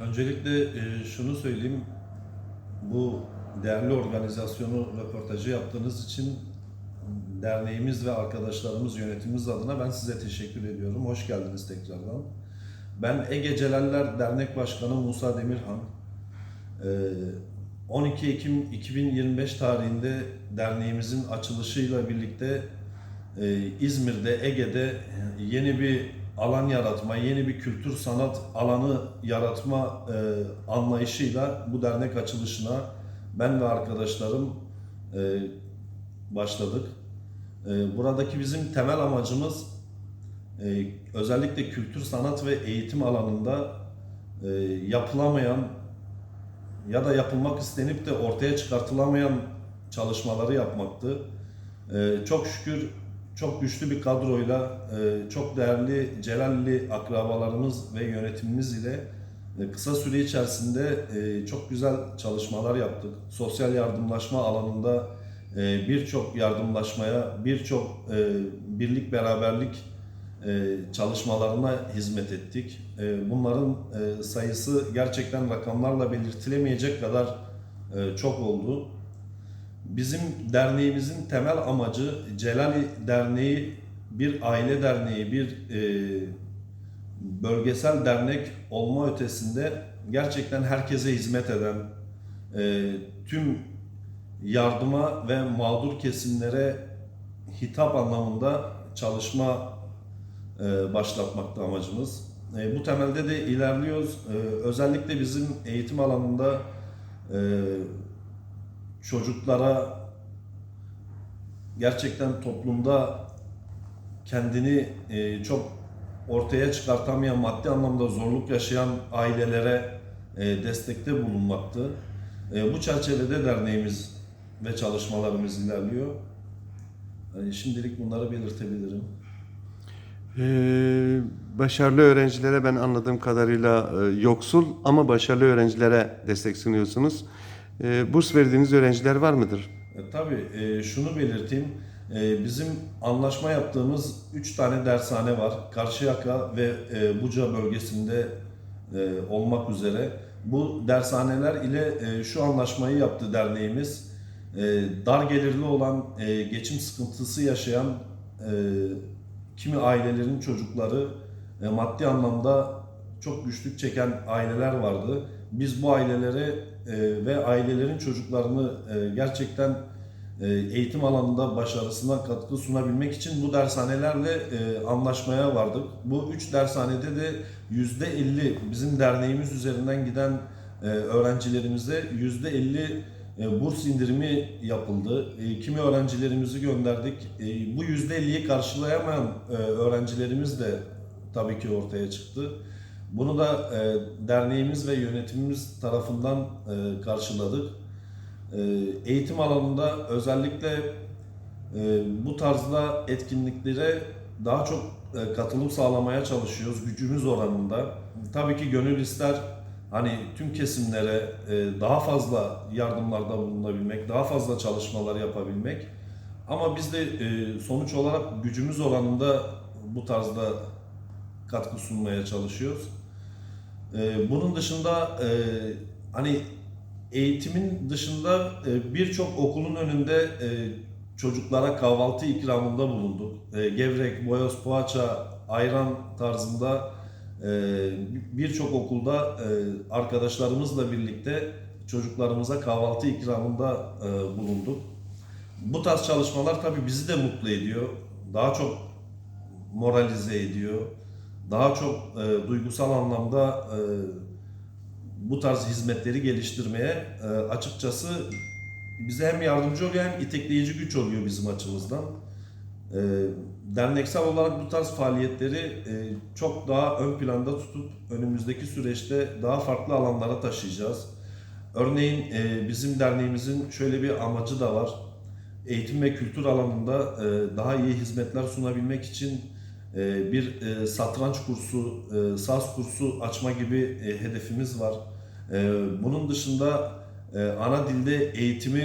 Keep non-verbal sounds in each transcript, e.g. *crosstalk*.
Öncelikle e, şunu söyleyeyim. Bu değerli organizasyonu, röportajı yaptığınız için derneğimiz ve arkadaşlarımız, yönetimimiz adına ben size teşekkür ediyorum. Hoş geldiniz tekrardan. Ben Ege Celaller Dernek Başkanı Musa Demirhan. E, 12 Ekim 2025 tarihinde derneğimizin açılışıyla birlikte e, İzmir'de, Ege'de yeni bir alan yaratma, yeni bir kültür sanat alanı yaratma e, anlayışıyla bu dernek açılışına ben ve arkadaşlarım e, başladık. E, buradaki bizim temel amacımız e, özellikle kültür sanat ve eğitim alanında e, yapılamayan ya da yapılmak istenip de ortaya çıkartılamayan çalışmaları yapmaktı. E, çok şükür çok güçlü bir kadroyla, e, çok değerli Celalli akrabalarımız ve yönetimimiz ile e, kısa süre içerisinde e, çok güzel çalışmalar yaptık. Sosyal yardımlaşma alanında birçok yardımlaşmaya, birçok birlik beraberlik çalışmalarına hizmet ettik. Bunların sayısı gerçekten rakamlarla belirtilemeyecek kadar çok oldu. Bizim derneğimizin temel amacı Celali Derneği bir aile derneği, bir e, bölgesel dernek olma ötesinde gerçekten herkese hizmet eden, e, tüm yardıma ve mağdur kesimlere hitap anlamında çalışma e, başlatmakta amacımız. E, bu temelde de ilerliyoruz. E, özellikle bizim eğitim alanında e, çocuklara gerçekten toplumda kendini e, çok ortaya çıkartamayan, maddi anlamda zorluk yaşayan ailelere e, destekte bulunmaktı. E, bu çerçevede derneğimiz ve çalışmalarımız ilerliyor. E, şimdilik bunları belirtebilirim. Ee, başarılı öğrencilere ben anladığım kadarıyla e, yoksul ama başarılı öğrencilere destek sunuyorsunuz. Ee, burs verdiğiniz öğrenciler var mıdır? E, tabii e, şunu belirteyim. E, bizim anlaşma yaptığımız 3 tane dershane var. Karşıyaka ve e, Buca bölgesinde e, olmak üzere. Bu dershaneler ile e, şu anlaşmayı yaptı derneğimiz. E, dar gelirli olan, e, geçim sıkıntısı yaşayan e, kimi ailelerin çocukları e, maddi anlamda çok güçlük çeken aileler vardı. Biz bu ailelere e, ve ailelerin çocuklarını e, gerçekten e, eğitim alanında başarısına katkı sunabilmek için bu dershanelerle anlaşmaya vardık. Bu üç dershanede de yüzde 50 bizim derneğimiz üzerinden giden öğrencilerimize yüzde 50 e, burs indirimi yapıldı. Kimi öğrencilerimizi gönderdik. Bu yüzde 50'yi karşılayamayan öğrencilerimiz de tabii ki ortaya çıktı. Bunu da e, derneğimiz ve yönetimimiz tarafından e, karşıladık. E, eğitim alanında özellikle e, bu tarzda etkinliklere daha çok e, katılım sağlamaya çalışıyoruz gücümüz oranında. Tabii ki gönül ister hani tüm kesimlere e, daha fazla yardımlarda bulunabilmek, daha fazla çalışmalar yapabilmek. Ama biz de e, sonuç olarak gücümüz oranında bu tarzda katkı sunmaya çalışıyoruz. E, bunun dışında e, hani eğitimin dışında e, birçok okulun önünde e, çocuklara kahvaltı ikramında bulunduk. Gevrek, boyoz, poğaça, ayran tarzında birçok okulda arkadaşlarımızla birlikte çocuklarımıza kahvaltı ikramında bulunduk. Bu tarz çalışmalar tabii bizi de mutlu ediyor. Daha çok moralize ediyor. Daha çok e, duygusal anlamda e, bu tarz hizmetleri geliştirmeye e, açıkçası bize hem yardımcı oluyor hem itekleyici güç oluyor bizim açımızdan. E, derneksel olarak bu tarz faaliyetleri e, çok daha ön planda tutup önümüzdeki süreçte daha farklı alanlara taşıyacağız. Örneğin e, bizim derneğimizin şöyle bir amacı da var. Eğitim ve kültür alanında e, daha iyi hizmetler sunabilmek için bir e, satranç kursu, e, saz kursu açma gibi e, hedefimiz var. E, Bunun dışında ana dilde eğitimi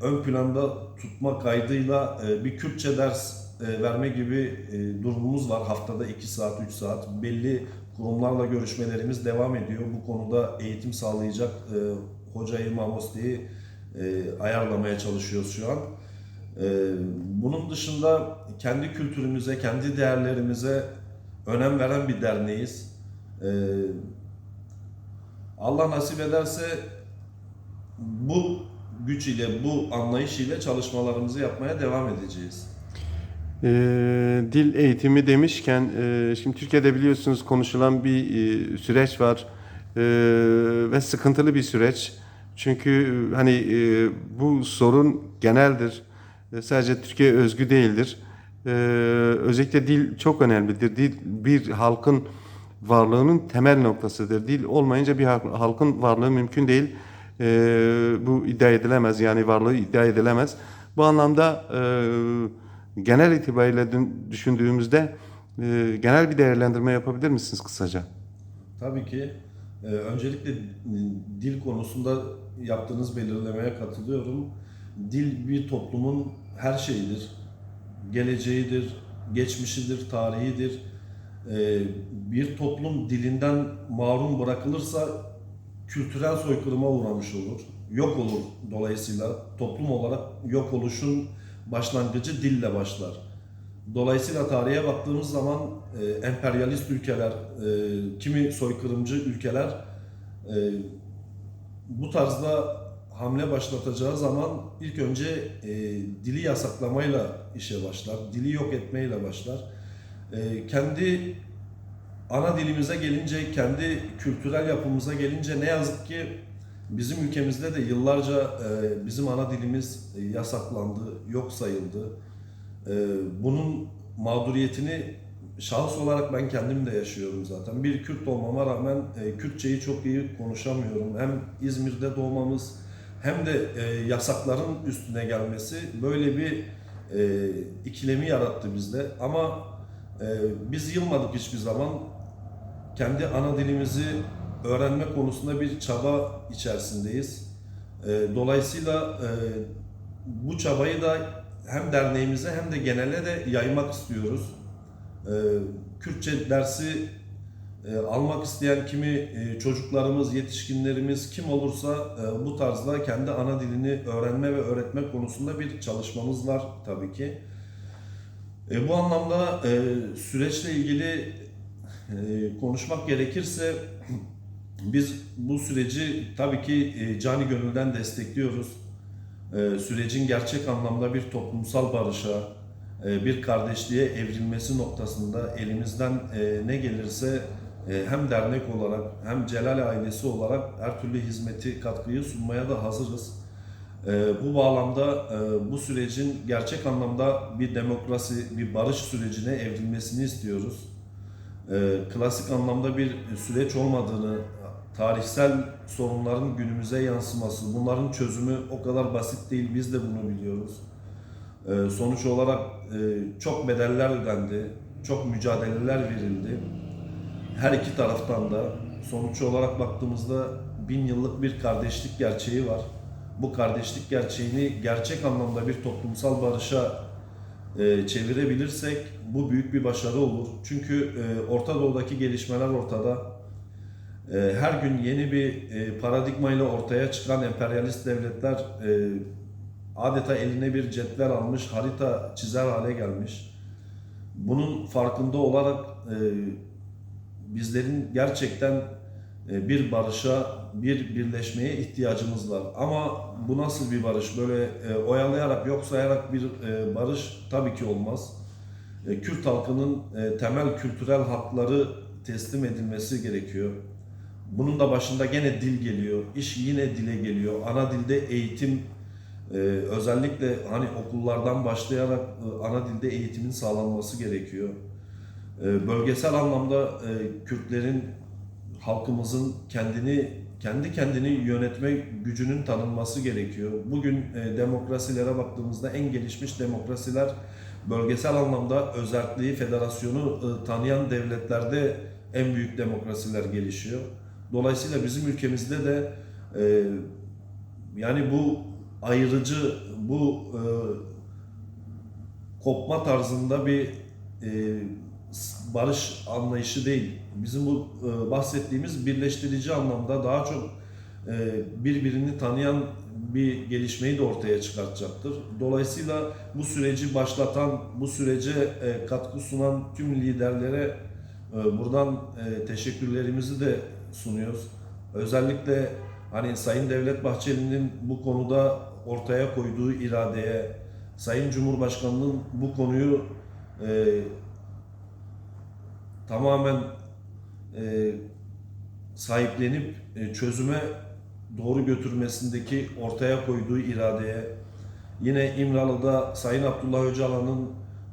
ön planda tutma kaydıyla bir Kürtçe ders verme gibi durumumuz var. Haftada 2 saat, 3 saat belli kurumlarla görüşmelerimiz devam ediyor. Bu konuda eğitim sağlayacak hoca imam Hosni'yi e, ayarlamaya çalışıyoruz şu an. E, bunun dışında kendi kültürümüze, kendi değerlerimize önem veren bir derneğiz. E, Allah nasip ederse bu güç ile, bu anlayış ile çalışmalarımızı yapmaya devam edeceğiz. Ee, dil eğitimi demişken, e, şimdi Türkiye'de biliyorsunuz konuşulan bir e, süreç var E, ve sıkıntılı bir süreç. Çünkü e, hani e, bu sorun geneldir, E, sadece Türkiye özgü değildir. E, özellikle dil çok önemlidir. Dil bir halkın varlığının temel noktasıdır. Dil olmayınca bir halk- halkın varlığı mümkün değil. E, bu iddia edilemez yani varlığı iddia edilemez. Bu anlamda e, genel itibariyle düşündüğümüzde e, genel bir değerlendirme yapabilir misiniz kısaca? Tabii ki. Ee, öncelikle e, dil konusunda yaptığınız belirlemeye katılıyorum. Dil bir toplumun her şeyidir. Geleceğidir, geçmişidir, tarihidir. Ee, bir toplum dilinden mahrum bırakılırsa kültürel soykırıma uğramış olur. Yok olur dolayısıyla toplum olarak yok oluşun başlangıcı dille başlar. Dolayısıyla tarihe baktığımız zaman e, emperyalist ülkeler, e, kimi soykırımcı ülkeler e, bu tarzda hamle başlatacağı zaman ilk önce e, dili yasaklamayla işe başlar, dili yok etmeyle başlar. E, kendi ana dilimize gelince, kendi kültürel yapımıza gelince ne yazık ki bizim ülkemizde de yıllarca e, bizim ana dilimiz e, yasaklandı, yok sayıldı. Ee, bunun mağduriyetini şahıs olarak ben kendim de yaşıyorum zaten. Bir Kürt olmama rağmen e, Kürtçeyi çok iyi konuşamıyorum. Hem İzmir'de doğmamız hem de e, yasakların üstüne gelmesi böyle bir e, ikilemi yarattı bizde. Ama e, biz yılmadık hiçbir zaman. Kendi ana dilimizi öğrenme konusunda bir çaba içerisindeyiz. E, dolayısıyla e, bu çabayı da hem derneğimize hem de genele de yaymak istiyoruz. Ee, Kürtçe dersi e, almak isteyen kimi e, çocuklarımız, yetişkinlerimiz kim olursa e, bu tarzda kendi ana dilini öğrenme ve öğretme konusunda bir çalışmamız var tabii ki. E, bu anlamda e, süreçle ilgili e, konuşmak gerekirse *clears throat* biz bu süreci tabii ki e, cani gönülden destekliyoruz e, sürecin gerçek anlamda bir toplumsal barışa, e, bir kardeşliğe evrilmesi noktasında elimizden e, ne gelirse hem dernek olarak hem Celal ailesi olarak her türlü hizmeti, katkıyı sunmaya da hazırız. E, Bu bağlamda e, bu sürecin gerçek anlamda bir demokrasi, bir barış sürecine evrilmesini istiyoruz. E, Klasik anlamda bir süreç olmadığını, tarihsel sorunların günümüze yansıması, bunların çözümü o kadar basit değil, biz de bunu biliyoruz. Sonuç olarak e, çok bedeller ödendi, çok mücadeleler verildi. Her iki taraftan da sonuç olarak baktığımızda bin yıllık bir kardeşlik gerçeği var. Bu kardeşlik gerçeğini gerçek anlamda bir toplumsal barışa e, çevirebilirsek bu büyük bir başarı olur. Çünkü e, Orta Doğu'daki gelişmeler ortada. E, her gün yeni bir e, paradigmayla ortaya çıkan emperyalist devletler e, adeta eline bir cetvel almış, harita çizer hale gelmiş. Bunun farkında olarak e, bizlerin gerçekten e, bir barışa, bir birleşmeye ihtiyacımız var. Ama bu nasıl bir barış? Böyle e, oyalayarak, yok sayarak bir e, barış tabii ki olmaz. Kürt halkının temel kültürel hakları teslim edilmesi gerekiyor. Bunun da başında gene dil geliyor. İş yine dile geliyor. Ana dilde eğitim özellikle hani okullardan başlayarak ana dilde eğitimin sağlanması gerekiyor. E, bölgesel anlamda e, Kürtlerin halkımızın kendini kendi kendini yönetme gücünün tanınması gerekiyor. Bugün e, demokrasilere baktığımızda en gelişmiş demokrasiler bölgesel anlamda özerkliği, federasyonu e, tanıyan devletlerde en büyük demokrasiler gelişiyor. Dolayısıyla bizim ülkemizde de yani bu ayrıcı, bu kopma tarzında bir barış anlayışı değil. Bizim bu e, bahsettiğimiz birleştirici anlamda daha çok e, birbirini tanıyan bir gelişmeyi de ortaya çıkartacaktır. Dolayısıyla bu süreci başlatan, bu sürece e, katkı sunan tüm liderlere e, buradan e, teşekkürlerimizi de sunuyoruz. Özellikle hani Sayın Devlet Bahçeli'nin bu konuda ortaya koyduğu iradeye, Sayın Cumhurbaşkanı'nın bu konuyu e, tamamen e, sahiplenip e, çözüme doğru götürmesindeki ortaya koyduğu iradeye, yine İmralı'da Sayın Abdullah Öcalan'ın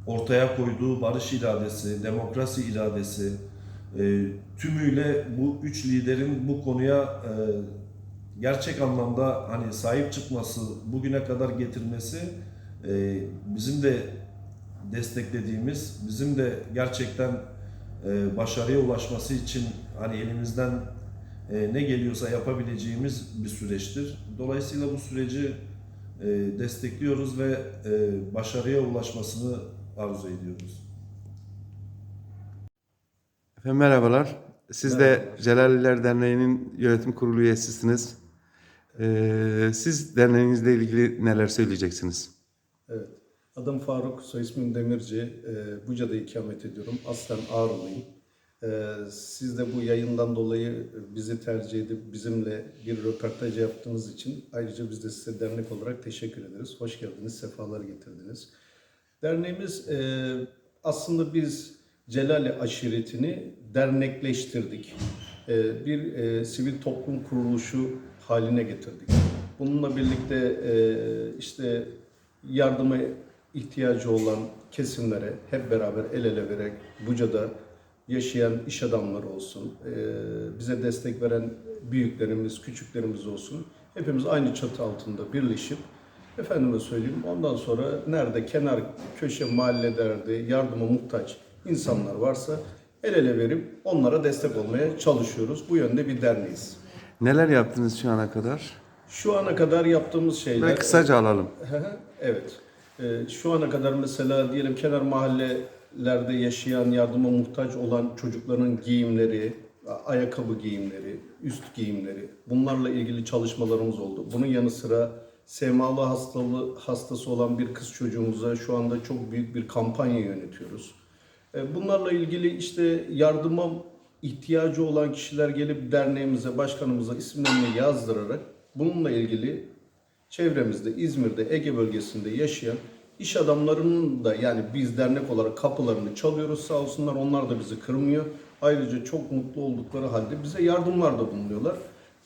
ortaya koyduğu barış iradesi, demokrasi iradesi, e, tümüyle bu üç liderin bu konuya e, gerçek anlamda hani sahip çıkması, bugüne kadar getirmesi e, bizim de desteklediğimiz, bizim de gerçekten e, başarıya ulaşması için hani elimizden e, ne geliyorsa yapabileceğimiz bir süreçtir. Dolayısıyla bu süreci e, destekliyoruz ve e, başarıya ulaşmasını arzu ediyoruz. Efendim merhabalar. Siz de Celaliler Derneği'nin yönetim kurulu üyesisiniz. Ee, siz derneğinizle ilgili neler söyleyeceksiniz? Evet. Adım Faruk, soy ismim Demirci. Ee, Buca'da ikamet ediyorum. Aslen Ağrılıyım. Ee, siz de bu yayından dolayı bizi tercih edip bizimle bir röportaj yaptığınız için ayrıca biz de size dernek olarak teşekkür ederiz. Hoş geldiniz, sefalar getirdiniz. Derneğimiz e, aslında biz Celali aşiretini dernekleştirdik. E, bir e, sivil toplum kuruluşu haline getirdik. Bununla birlikte e, işte yardıma ihtiyacı olan kesimlere hep beraber el ele vererek Buca'da yaşayan iş adamları olsun, e, bize destek veren büyüklerimiz, küçüklerimiz olsun. Hepimiz aynı çatı altında birleşip Efendime söyleyeyim ondan sonra nerede kenar köşe mahallelerde yardıma muhtaç insanlar varsa el ele verip onlara destek olmaya çalışıyoruz. Bu yönde bir derneğiz. Neler yaptınız şu ana kadar? Şu ana kadar yaptığımız şeyler... Ve kısaca alalım. Evet. Ee, şu ana kadar mesela diyelim kenar mahallelerde yaşayan yardıma muhtaç olan çocukların giyimleri, ayakkabı giyimleri, üst giyimleri bunlarla ilgili çalışmalarımız oldu. Bunun yanı sıra SMA'lı hastalığı hastası olan bir kız çocuğumuza şu anda çok büyük bir kampanya yönetiyoruz. E, Bunlarla ilgili işte yardıma ihtiyacı olan kişiler gelip derneğimize, başkanımıza isimlerini yazdırarak bununla ilgili çevremizde, İzmir'de, Ege bölgesinde yaşayan iş adamlarının da yani biz dernek olarak kapılarını çalıyoruz sağ olsunlar onlar da bizi kırmıyor. Ayrıca çok mutlu oldukları halde bize yardımlar da bulunuyorlar.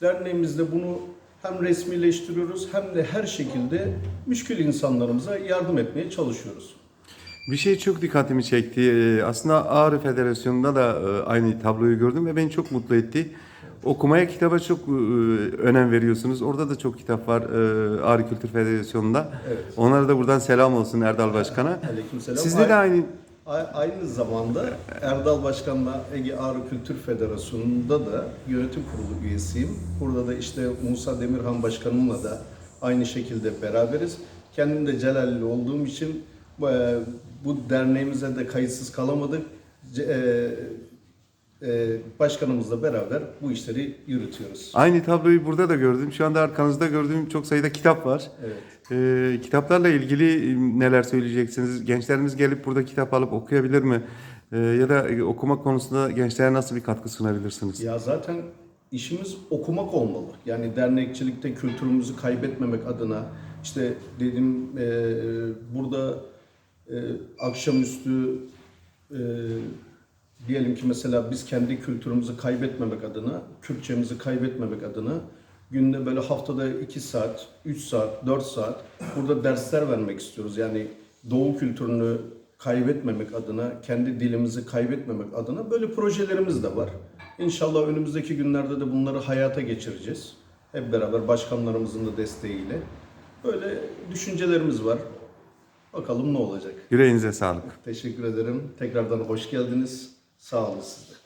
Derneğimizde bunu hem resmileştiriyoruz hem de her şekilde müşkül insanlarımıza yardım etmeye çalışıyoruz. Bir şey çok dikkatimi çekti. Ee, Aslında Ağrı Federasyonu'nda da e, aynı tabloyu gördüm ve beni çok mutlu etti. Okumaya, kitaba çok e, önem veriyorsunuz. Orada da çok kitap var e, Ağrı Kültür Federasyonu'nda. Evet. Onlara da buradan selam olsun Erdal Başkan'a. Aleykümselam. Sizde de aynı Aynı zamanda Erdal Başkan'la Ege Ağrı Kültür Federasyonu'nda da yönetim kurulu üyesiyim. Burada da işte Musa Demirhan Başkanımla da aynı şekilde beraberiz. Kendim de Celalli olduğum için bu derneğimize de kayıtsız kalamadık. Ce- e, e, Başkanımızla beraber bu işleri yürütüyoruz. Aynı tabloyu burada da gördüm. Şu anda arkanızda gördüğüm çok sayıda kitap var. Evet. Ee, kitaplarla ilgili e, neler söyleyeceksiniz? Gençlerimiz gelip burada kitap alıp okuyabilir mi? Ee, ya da e, okuma konusunda gençlere nasıl bir katkı sunabilirsiniz? Ya zaten işimiz okumak olmalı. Yani dernekçilikte kültürümüzü kaybetmemek adına işte dedim e, burada e, akşamüstü e, diyelim ki mesela biz kendi kültürümüzü kaybetmemek adına, Kürtçemizi kaybetmemek adına günde böyle haftada 2 saat, 3 saat, 4 saat burada dersler vermek istiyoruz. Yani doğu kültürünü kaybetmemek adına, kendi dilimizi kaybetmemek adına böyle projelerimiz de var. İnşallah önümüzdeki günlerde de bunları hayata geçireceğiz. Hep beraber başkanlarımızın da desteğiyle. Böyle düşüncelerimiz var. Bakalım ne olacak. Yüreğinize sağlık. Teşekkür ederim. Tekrardan hoş geldiniz. Sağ de.